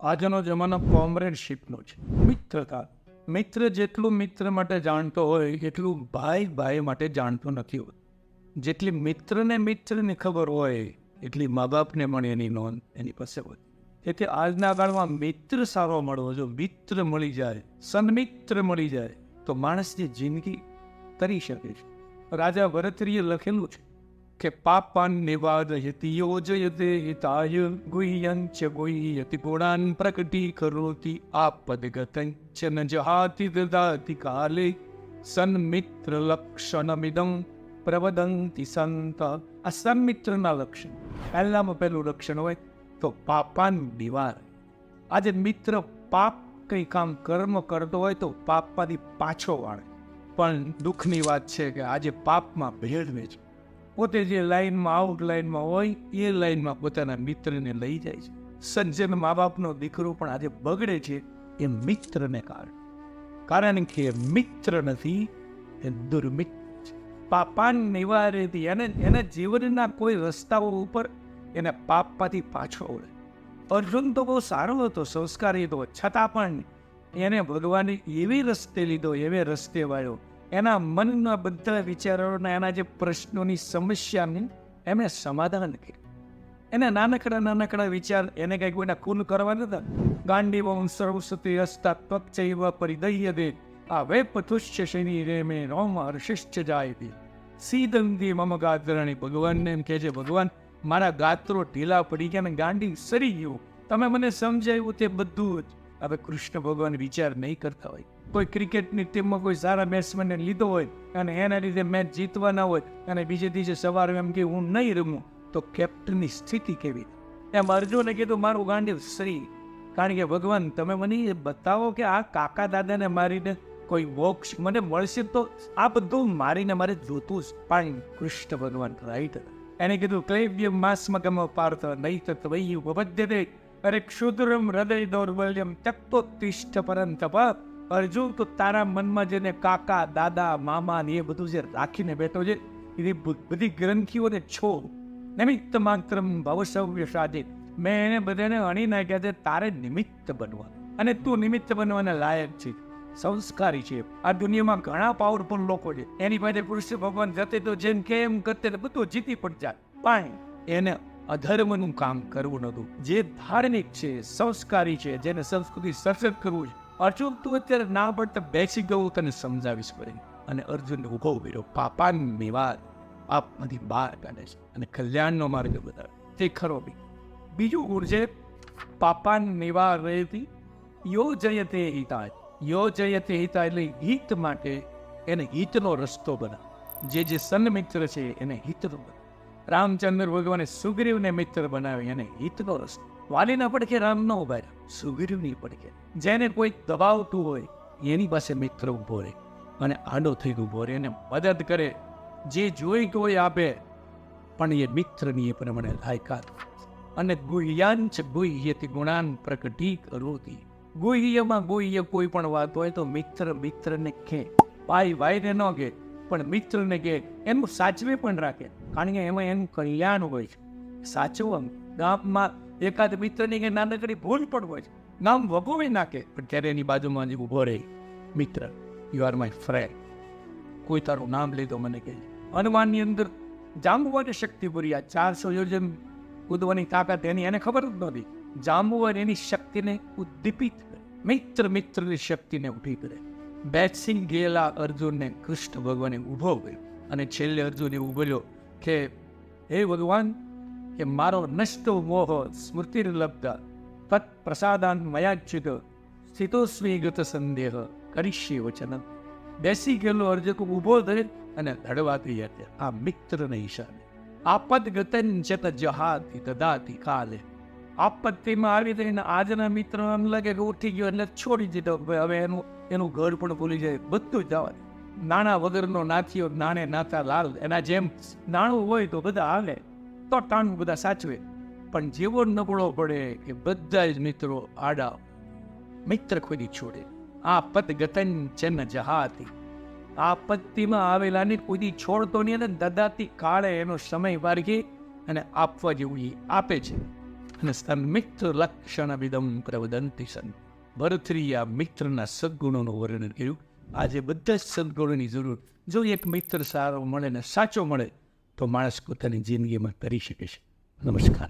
આજનો જમાનો કોમરેડશીપનો છે. મિત્રતા. મિત્ર જેટલું મિત્ર માટે જાણતો હોય, એટલું ભાઈ ભાઈ માટે જાણતો નથી હોતો. જેટલી મિત્રને મિત્રની ખબર હોય, એટલી મા બાપને પણ એની નોંધ એની પાસે હોય. તેથી આજના કાળમાં મિત્ર સારો મળવો, જો મિત્ર મળી જાય, સન્મિત્ર મળી જાય, તો માણસની જિંદગી તરી શકે છે. રાજા ભરતરીએ લખેલું છે કે પાપાન નિવારયતિ યોજયતે હિતાય ગુહ્યં ચ ગુહ્યતિ ગુણાન પ્રકટી કરોતિ ચ ન જહાતિ દદાતિ કાલે, સન્મિત્ર લક્ષણમિદં પ્રવદંતિ સંત. આ સન્મિત્રના લક્ષણ. પહેલામાં પહેલું લક્ષણ હોય તો પાપાન નિવાર. આજે મિત્ર પાપ કંઈ કામ કર્મ કરતો હોય તો પાપમાંથી પાછો વાળે. પણ દુઃખની વાત છે કે આજે પાપમાં ભેળવે છે પોતે જે લાઈનમાં આઉટ લાઈનમાં હોય, એ લાઈનમાં પોતાના મિત્રને લઈ જાય છે. સજ્જન મા બાપનો દીકરો પણ આજે બગડે છે એ મિત્રને કારણે. કારણ કે મિત્ર નથી, એ દુર્મિત્ર છે. પાપાન નિવારેથી એને, એના જીવનના કોઈ રસ્તાઓ ઉપર એને પાપમાંથી પાછો વળે. અર્જુન તો બહુ સારો હતો, સંસ્કારી હતો. છતાં પણ એને ભગવાને એવી રસ્તે લીધો, એવે રસ્તે વાળ્યો એના મનના બધા વિચારોના એના જે પ્રશ્નોની સમસ્યાની એમણે સમાધાન કર્યું. એને નાનકડા નાનકડા વિચાર એને કંઈ કોઈના કુલ કરવા નતા ગાંડી વંશ સર્વસતી હસ્તા ત્વચૈવ પરિદય દે આ વે પથુષ્ય શનિ રે મે રોમ હર્ષિષ્ઠ જાય દે સીદંદી મમ ગાત્રણી ભગવાનને એમ કહે છે, ભગવાન, મારા ગાત્રો ઢીલા પડી ગયા ને ગાંડી સરી ગયું. તમે મને સમજાવ્યું તે બધું જ. હવે કૃષ્ણ ભગવાન વિચાર નહીં કરતા હોય. કોઈ ક્રિકેટની ટીમમાં કોઈ સારા બેટ્સમેનને લીધો હોય અને એના લીધે મેચ જીતવાના હોય અને બીજે દિવસે સવારે એમ કે હું નહીં રમું, તો કેપ્ટનની સ્થિતિ કેવી? એમ અર્જુને કીધું, મારું ગાંડીવ શ્રી કારણ કે ભગવાન, તમે મને એ બતાવો કે આ કાકા દાદાને મારીને કોઈ મોક્ષ મને મળશે તો આ બધું મારીને મારે જોતું જ પાણી કૃષ્ણ ભગવાન રાઈટ એને કીધું, ક્લૈવ્ય માસમાં ગમ પાર્થ નહીં તો ત્વય્યુ ઉપપદ્યતે અરે ક્ષુદ્રમ હૃદય દૌર્બલ્યમ તિષ્ઠ પરંતપ અર્જુન તો તારા મનમાં જેને કાકા દાદા મામા ને એ બધું જે રાખીને બેઠો છે એ બધી ગ્રંથિઓને છો નિમિત્ત માત્ર ભવસવ્ય સાધે મેં એને બધાને અણી નાખ્યા છે તારે નિમિત્ત બનવા અને તું નિમિત્ત બનવાના લાયક છે સંસ્કારી છે આ દુનિયામાં ઘણા પાવરફુલ લોકો છે એની પાસે કૃષ્ણ ભગવાન જતે તો જેમ કે એમ કરતે બધું જીતી પણ જાય। પણ એને અધર્મનું કામ કરવું નહોતું. જે ધાર્મિક છે, સંસ્કારી છે, જેને સંસ્કૃતિ સશક્ત કરવું છે. અર્જુન, તું અત્યારે ના પડતા બેસી ગયું તને સમજાવીશ પડે અને અર્જુન ઊભો કર્યો પાપાની વાત પાપમાંથી બહાર કાઢે છે. અને કલ્યાણનો માર્ગ બતાવે. તે ખરો બી. બીજું ગુણ છે, પાપાન મેવા રહેતી, યો જયતે હિતાય. યો જયતે હિતા એટલે હિત માટે એને હિતનો રસ્તો બના જે જે સન્મિત્ર છે, એને હિતનો બના રામચંદ્ર ભગવાને સુગ્રીવને મિત્ર બનાવ્યો એને હિતનો રસ્તો વાલીના પડખે રામ ન ઊભા રહ્યા. સુગ્રીવની પડખે. જેને કોઈ દબાવતું હોય, એની પાસે મિત્ર ઊભો રહે અને આડો થઈ ઊભો રહે એને મદદ કરે. જે જોઈ કોઈ આપે, પણ એ મિત્રની એ પ્રમાણે લાયકાત અને ગુહ્યાંચ ગુહ્યથી ગુણાન પ્રકટી કરોતી. ગુહ્યમાં ગુહ્ય કોઈ પણ વાત હોય તો મિત્ર મિત્રને કહે ભાઈ ભાઈને ન કહે પણ મિત્રને કહે એનું સાચવે પણ રાખે. કારણ કે એમાં એનું કલ્યાણ હોય છે. સાચવવા ગામમાં એકાદ મિત્રની કે નાનકડી ભૂલ પણ હોય છે. ગામ વગોવી નાખે, પણ ત્યારે એની બાજુમાં જ ઊભો રહે, મિત્ર યુ આર માય ફ્રેન્ડ કોઈ તારું નામ લીધો મને કહે હનુમાનની અંદર જાંબુવાની શક્તિ પૂરી આ ચારસો યોજન કૂદવાની તાકાત એની એને ખબર જ નહોતી. જાંબુવાન એની શક્તિને ઉદ્દીપિત કરે. મિત્ર મિત્રની શક્તિને ઊભી કરે. બેટસિંગ ગયેલા અર્જુનને કૃષ્ણ ભગવાને ઊભો કર્યો અને છેલ્લે અર્જુને બોલ્યો કે હે ભગવાન કે મારો નષ્ટ મોહ સ્મૃતિર્લબ્ધ તત્ પ્રસાદાન મયાચ્યુત સ્થિતોસ્મી ગત સંદેહ કરીશી વચન બેસી ગયેલો અર્જક ઊભો થઈ અને ધડવાતી હતી આ મિત્રને ઈશાને આપદ ગતન ચત જહાતી દદાતી કાલે આપત્તિમાં આવી થઈને આજના મિત્ર એમ લાગે કે ઉઠી ગયો એટલે છોડી દીધો હવે એનું એનું ઘર પણ ભૂલી જાય બધું જ જવા દે. નાણા વગરનો નાથીઓ નાણે નાતા લાલ. એના જેમ નાણું હોય તો બધા આવે તો ટાણું બધા સાચવે. પણ જેવો નબળો પડે એ બધા જ મિત્રો આડા મિત્ર ખોદી છોડે. આ પદ ગતન ચન જહાતી આપત્તિમાં આવેલાને કોઈ છોડતો નહીં અને દદાતી કાળે એનો સમય વાર્ગી અને આપવા જેવું એ આપે છે. અને સન્મિત્ર લક્ષણવિદમ પ્રવદંતી સન. ભરથરી આ મિત્રના સદગુણોનું વર્ણન કર્યું. આજે બધા જ સદગુણોની જરૂર. જો એક મિત્ર સારો મળે ને સાચો મળે, તો માણસ પોતાની જિંદગીમાં કરી શકે છે. નમસ્કાર.